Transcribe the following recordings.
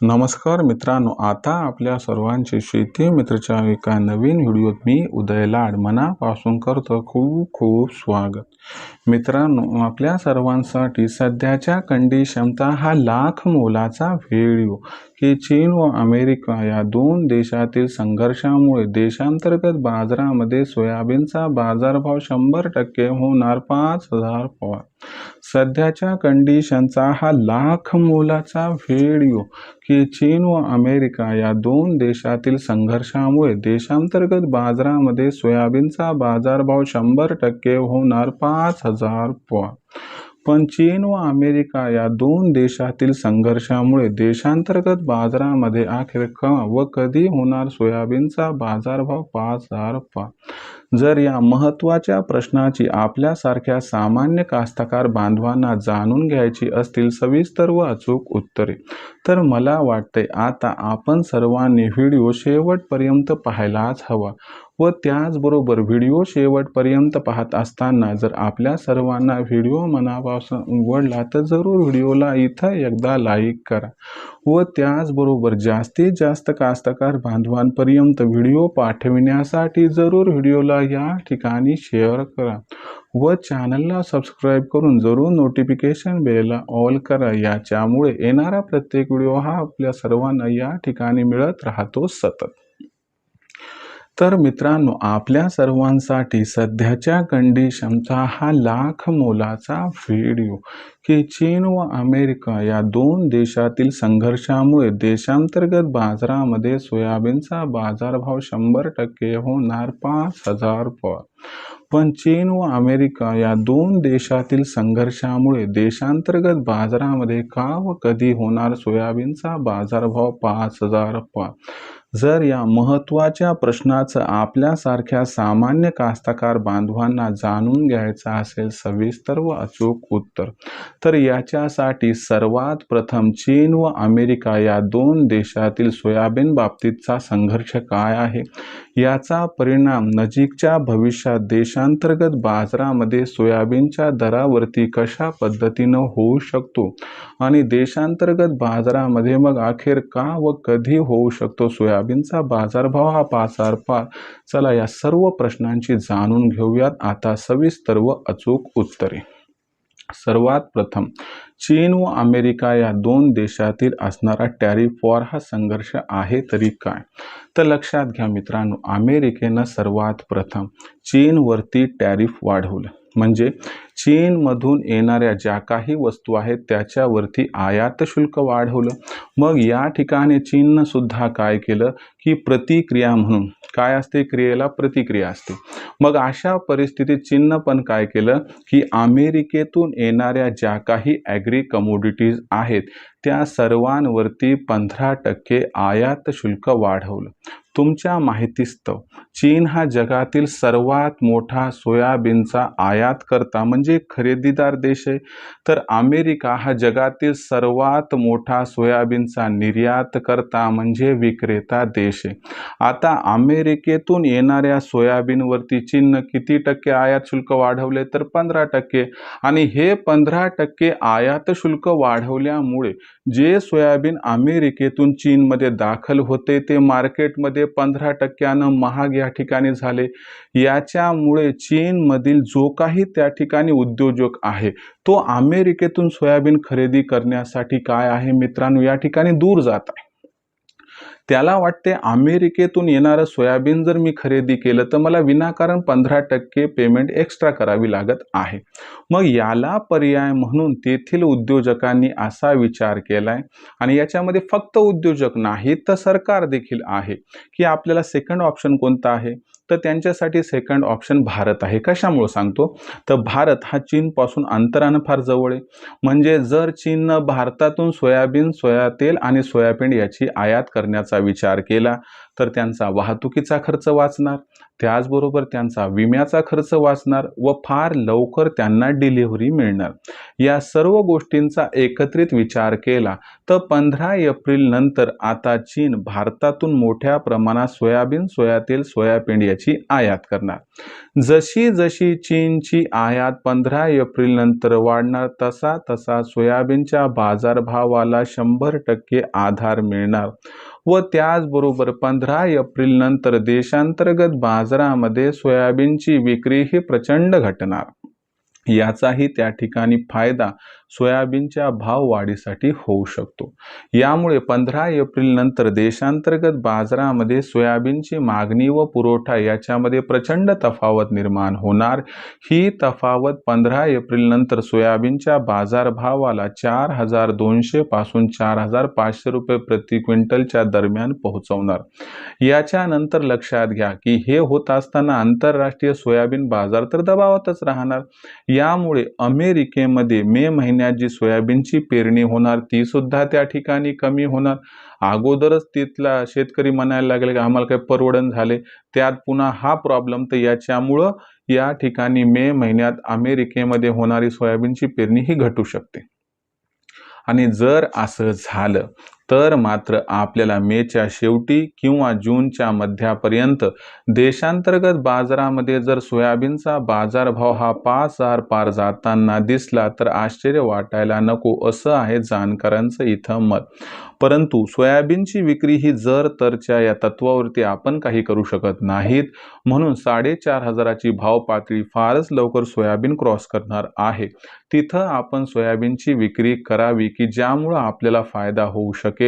नमस्कार मित्रांनो आता आपल्या सर्वांचे शेती मित्रच्या एका नवीन व्हिडिओत मी उदय लाड. मनापासून करतो खूप खूप स्वागत. मित्रांनो आपल्या सर्वांसाठी सध्याच्या कंडिशनचा हा लाख मोलाचा व्हिडिओ की चीन व अमेरिका या दोन देशातील संघर्षामुळे देशांतर्गत बाजारामध्ये सोयाबीनचा बाजारभाव शंभर टक्के होणार पाच हजार पवार सध्याच्या कंडिशनचा हा लाख मोलाचा व्हिडिओ की चीन व अमेरिका या दोन देशातील संघर्षामुळे देशांतर्गत बाजारामध्ये सोयाबीनचा बाजारभाव शंभर टक्के होणार पाच हजार पॉ पण चीन व अमेरिका या दोन देशातील संघर्षामुळे देशांतर्गत बाजारामध्ये अखेर का व कधी होणार सोयाबीनचा बाजारभाव? पाच हजार पाच जर या महत्त्वाच्या प्रश्नाची आपल्यासारख्या सामान्य कास्तकार बांधवांना जाणून घ्यायची असतील सविस्तर व अचूक उत्तरे तर मला वाटते आता आपण सर्वांनी व्हिडिओ शेवटपर्यंत पाहायलाच हवा. व त्याचबरोबर व्हिडिओ शेवटपर्यंत पाहत असताना जर आपल्या सर्वांना व्हिडिओ मनापासून आवडला तर जरूर व्हिडिओला इथं एकदा लाईक करा. व त्याचबरोबर जास्तीत जास्त कास्तकार बांधवांपर्यंत व्हिडिओ पाठविण्यासाठी जरूर व्हिडिओला या ठिकाणी शेअर करा. व चॅनलला सबस्क्राईब करून जरूर नोटिफिकेशन बेलला ऑल करा. याच्यामुळे येणारा प्रत्येक व्हिडिओ हा आपल्या सर्वांना या ठिकाणी मिळत राहतो सतत. तर मित्रांनो आपल्या सर्वांसाठी सध्याच्या कंडिशनचा हा लाख मोलाचा व्हिडिओ की चीन व अमेरिका या दोन देशातील संघर्षामुळे देशांतर्गत बाजारामध्ये सोयाबीनचा बाजारभाव शंभर टक्के होणार पाच हजार पर. पण चीन व अमेरिका या दोन देशातील संघर्षामुळे देशांतर्गत बाजारामध्ये का व कधी होणार सोयाबीनचा बाजारभाव पाच हजार पर? जर या महत्त्वाच्या प्रश्नाचं आपल्यासारख्या सामान्य कास्तकार बांधवांना जाणून घ्यायचं असेल सविस्तर व अचूक उत्तर तर याच्यासाठी सर्वात प्रथम चीन व अमेरिका या दोन देशातील सोयाबीन बाबतीतचा संघर्ष काय आहे? याचा परिणाम नजीकच्या भविष्यात देशांतर्गत बाजारामध्ये सोयाबीनच्या दरावरती कशा पद्धतीनं होऊ शकतो? आणि देशांतर्गत बाजारामध्ये मग अखेर का व कधी होऊ शकतो सोयाबीनचा बाजारभाव हा पाच हजार पाच चला या सर्व प्रश्नांची जाणून घेऊयात. आता सविस्तर व अचूक उत्तरे. सर्वात प्रथम चीन व अमेरिका या दोन देशातील असणारा टॅरिफ वॉर हा संघर्ष आहे तरी काय? तर लक्षात घ्या मित्रांनो अमेरिकेनं सर्वात प्रथम चीनवरती टॅरिफ वाढवलं. म्हणजे चीनमधून येणाऱ्या ज्या काही वस्तू आहेत त्याच्यावरती आयात शुल्क वाढवलं. मग या ठिकाणी चीननं सुद्धा काय केलं? की प्रतिक्रिया म्हणून. काय असते? क्रियेला प्रतिक्रिया असते. मग अशा परिस्थितीत चीननं पण काय केलं? की अमेरिकेतून येणाऱ्या ज्या काही ॲग्री कमोडिटीज आहेत त्या सर्वांवरती पंधरा टक्के आयात शुल्क वाढवलं. तुमच्या माहितीस्तव चीन हा जगातील सर्वात मोठा सोयाबीनचा आयात करता म्हणजे खरेदीदार देश आहे. तर अमेरिका हा जगातील सर्वात मोठा सोयाबीनचा निर्यात करता म्हणजे विक्रेता देश आहे आता अमेरिकेतून येणाऱ्या सोयाबीनवरती चीननं किती टक्के आयात शुल्क वाढवले तर पंधरा टक्के. आणि हे पंधरा टक्के आयात शुल्क वाढवल्यामुळे जे सोयाबीन अमेरिकेतून चीनमध्ये दाखल होते ते मार्केटमध्ये पंधरा टक्क्यानं महाग या ठिकाणी झाले. याच्यामुळे चीनमधील जो काही त्या ठिकाणी उद्योजक आहे तो अमेरिकेतून सोयाबीन खरेदी करण्यासाठी काय आहे मित्रांनो या ठिकाणी दूर जात आहे. त्याला वाटते अमेरिकेतून येणारं सोयाबीन जर मी खरेदी केलं तर मला विनाकारण पंधरा टक्के पेमेंट एक्स्ट्रा करावी लागत आहे. मग याला पर्याय म्हणून तेथील उद्योजकांनी असा विचार केला आहे आणि याच्यामध्ये फक्त उद्योजक नाही तर सरकार देखील आहे की आपल्याला सेकंड ऑप्शन कोणता आहे? तर त्यांच्यासाठी सेकंड ऑप्शन भारत आहे. कशामुळं सांगतो? तर भारत हा चीनपासून अंतरानं फार जवळ आहे. म्हणजे जर चीननं भारतातून सोयाबीन सोया तेल आणि सोयाबीन याची आयात करण्याचा विचार केला तर त्यांचा वाहतुकीचा खर्च वाचणार. त्याचबरोबर त्यांचा विम्याचा खर्च वाचणार व फार लवकर त्यांना डिलिव्हरी मिळणार. या सर्व गोष्टींचा एकत्रित विचार केला तर पंधरा एप्रिल नंतर आता चीन भारतातून मोठ्या प्रमाणात सोयाबीन सोयातेल सोयाबीन याची आयात करणार. जशी जशी चीनची आयात पंधरा एप्रिल नंतर वाढणार तसा तसा सोयाबीनच्या बाजारभावाला शंभर टक्के आधार मिळणार. व त्याचबरोबर पंधरा एप्रिल नंतर देशांतर्गत बाजारामध्ये सोयाबीनची विक्री ही प्रचंड घटणार. याचाही त्या ठिकाणी फायदा सोयाबीनच्या भाव वाढीसाठी होऊ शकतो. यामुळे पंधरा एप्रिल नंतर देशांतर्गत बाजारामध्ये सोयाबीनची मागणी व पुरवठा याच्यामध्ये प्रचंड तफावत निर्माण होणार. ही तफावत पंधरा एप्रिल नंतर सोयाबीनच्या बाजारभावाला चार हजार दोनशे पासून चार हजार पाचशे रुपये प्रति क्विंटलच्या दरम्यान पोहोचवणार. याच्यानंतर लक्षात घ्या की हे होत असताना आंतरराष्ट्रीय सोयाबीन बाजार तर दबावातच राहणार. यामुळे अमेरिकेमध्ये मे महिन्यात जी सोयाबीनची पेरणी होणार ती सुद्धा त्या ठिकाणी कमी होणार. अगोदरच तिथला शेतकरी म्हणायला लागले की आम्हाला काही परवडण झाले. त्यात पुन्हा हा प्रॉब्लेम तर याच्यामुळं या ठिकाणी मे महिन्यात अमेरिकेमध्ये होणारी सोयाबीनची पेरणी ही घटू शकते. आणि जर असं झालं तर मात्र आपल्याला मेच्या शेवटी किंवा जूनच्या मध्यापर्यंत देशांतर्गत बाजारामध्ये जर सोयाबीनचा बाजारभाव हा पाच हजार पार जाताना दिसला तर आश्चर्य वाटायला नको असं आहे जाणकारांचं इथं मत. परंतु सोयाबीनची विक्री ही जर तरच्या या तत्वावरती आपण काही करू शकत नाहीत म्हणून साडेचार हजाराची भाव पातळी फारच लवकर सोयाबीन क्रॉस करणार आहे. तिथं आपण सोयाबीनची विक्री करावी की ज्यामुळं आपल्याला फायदा होऊ शकेल.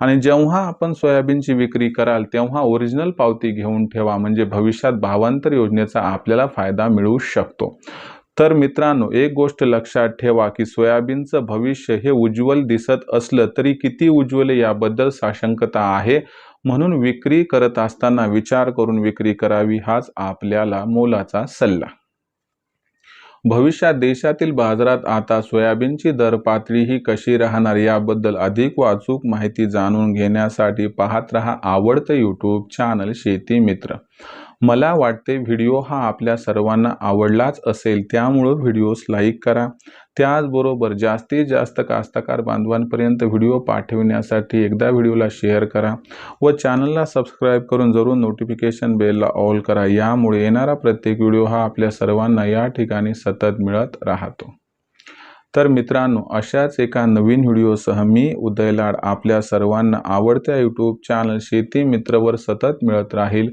आणि जेव्हा आपण सोयाबीनची विक्री कराल तेव्हा ओरिजिनल पावती घेऊन ठेवा. म्हणजे भविष्यात भावांतर योजनेचा आपल्याला फायदा मिळू शकतो. तर मित्रांनो एक गोष्ट लक्षात ठेवा की सोयाबीनचं भविष्य हे उज्ज्वल दिसत असलं तरी किती उज्ज्वल याबद्दल साशंकता आहे. म्हणून विक्री करत असताना विचार करून विक्री करावी हाच आपल्याला मोलाचा सल्ला. भविष्यात देशातील बाजारात आता सोयाबीनची दर पातळी ही कशी राहणार याबद्दल अधिक वाचूक माहिती जाणून घेण्यासाठी पाहत रहा आवडतं यूट्यूब चॅनल शेती मित्र. मला वाटते व्हिडिओ हा आपल्या सर्वांना आवडलाच असेल त्यामुळं व्हिडिओस लाईक करा. त्याचबरोबर जास्तीत जास्त कास्तकार बांधवांपर्यंत व्हिडिओ पाठविण्यासाठी एकदा व्हिडिओला शेअर करा व चॅनलला सबस्क्राईब करून जरूर नोटिफिकेशन बेलला ऑल करा. यामुळे येणारा प्रत्येक व्हिडिओ हा आपल्या सर्वांना या ठिकाणी सतत मिळत राहतो. तर मित्रांनो अशाच एका नवीन व्हिडिओसह मी उदयलाड आपल्या सर्वांना आवडत्या यूट्यूब चॅनल शेती मित्रवर सतत मिळत राहील.